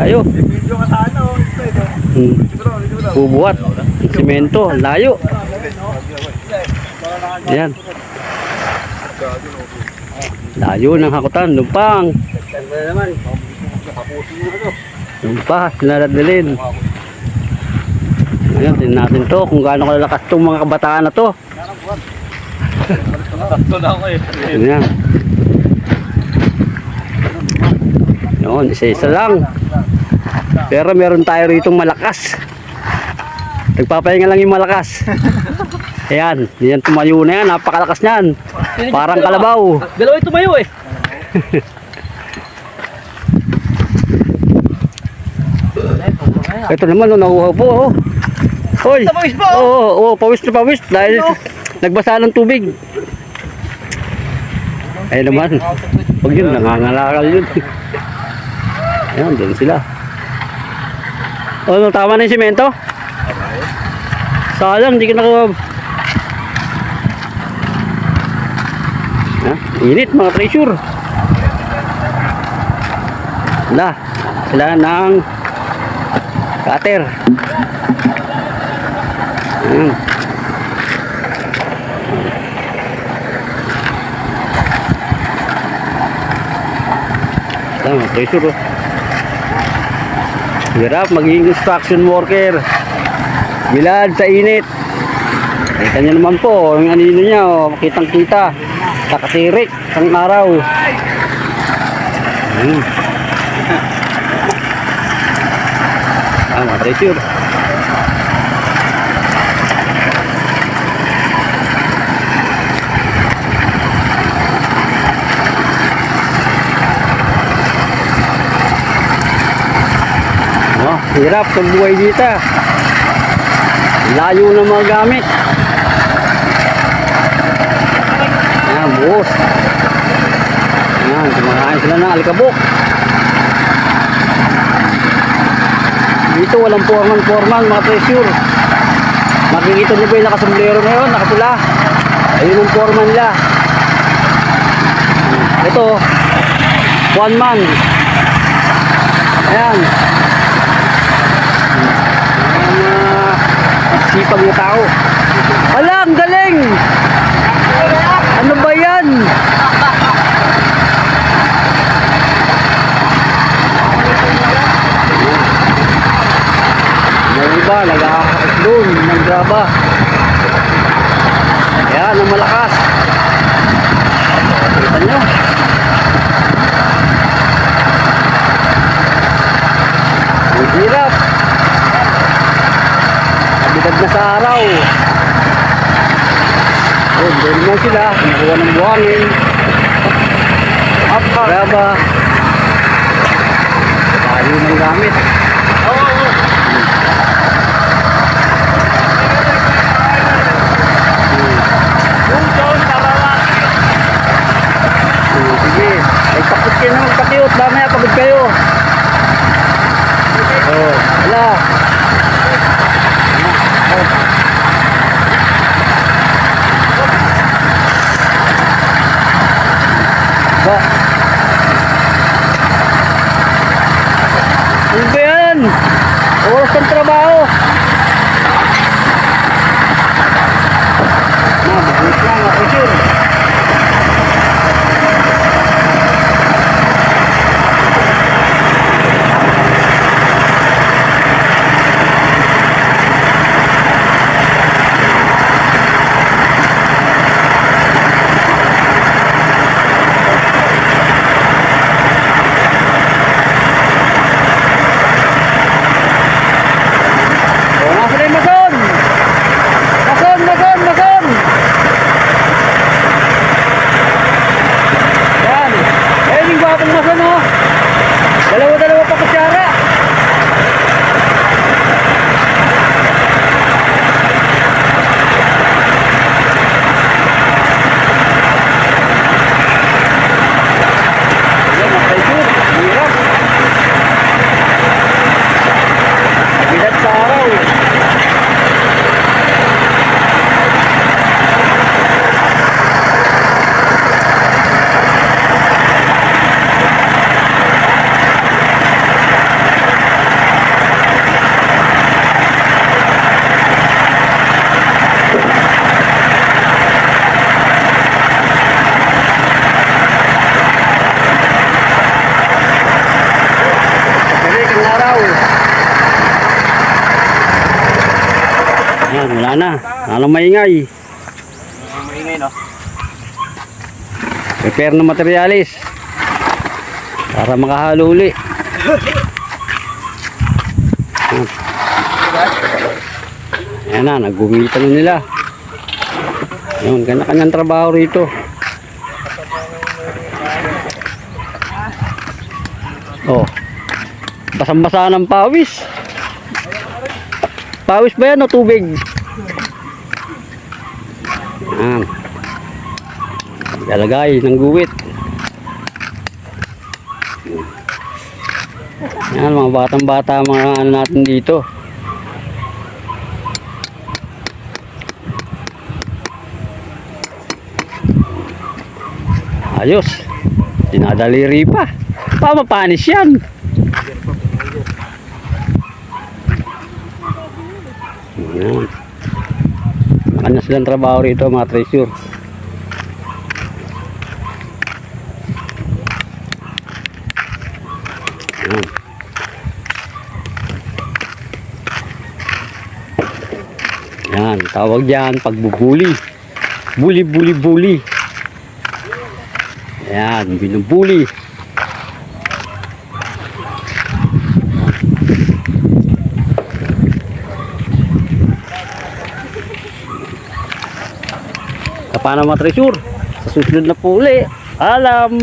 Ayo. Video ka sa ano. Hmm. Bubuhat. Simento. Layo. Ayan. Layo ng hakutan. Lumpang. Lumpa. Sinadadalin. Ayan, tingnan natin to kung gaano kalakas tong mga kabataan na to. Ayan. Yun, isa-isa lang. Pero meron tayo rito malakas. Nagpapahinga lang yung malakas. Ayan, yan tumayo na yan. Napakalakas niyan. Parang kalabaw. Dalawa yung tumayo eh. Ito naman, oh, nakuha po. Oh. Hoy! Pawis po, Oo, oh, oh, pawis na pawis. Dahil nagbasa ng tubig. Ayun naman. Pag yun, nangangalakal yun. Ayan, doon sila. O, ano, tama na yung simento? Sayang, hindi ka naka... Ha? Init mga treasure. Wala. Sila ng cutter. Ayan. Tama, treasure oh. Hirap maging construction worker. Bilad sa init. Kita nyo naman po, yung anino niya, oh, kitang kita. Nakatirik, ang araw. Hmm. Tama, treasure. Oh, hirap sa buhay dito. Layo ng mga gamit. Ayan, buhos. Ayan, kumakain sila ng alikabok. Dito walang forman-forman, mga treasure. Makikita niyo ba yung nakasombrero ngayon, nakapula. Ayun ang foreman nila. Ito, one man. Ayan. Mga sipag na tao. Ala, ang galing! Ano ba yan? Yung iba, nagkakakit doon, ng graba. Ayan, ang malakas. Kita nyo. Ang hirap. Kabitad na sa araw. Oh, doon mo sila. Nakuha ng buhangin. Up, graba. Tayo ng gamit. Yung John, kawawa. Hmm, Sige. Ay, takot kayo na magpakiot. Mamaya pagod kayo. Oh, wala. Ba? Ano ba yan? Oras ng trabaho. Ah, bakit lang ako sure. Oh, nasa na yung mason? Mason, mason, mason! Yan. Ayun yung gwapong mason, oh. Dalawa-dalawa pa kutsara. Ayan, nakaisip. Hirap. Bilat sa araw. Ayan, wala na. Wala nang maingay. Maingay no? Prepare ng materialis. Para makahalo uli. Ayan. Na, nagumitan na nila. Ayun, kanya-kanyang trabaho rito. Oh. Basang-basa ng pawis. Pawis ba yan o tubig? Ayan. Lalagay ng guwit. Yan, mga batang-bata, mga ano natin dito. Ayos. Dinadaliri pa. Pa mapanis yan. Yan. Silang trabaho rito mga treasure. Yan. Tawag yan pagbubuli. Buli, buli, buli. Yan, binubuli. Kapana mga treasure. Sa susunod na po uli. Alam.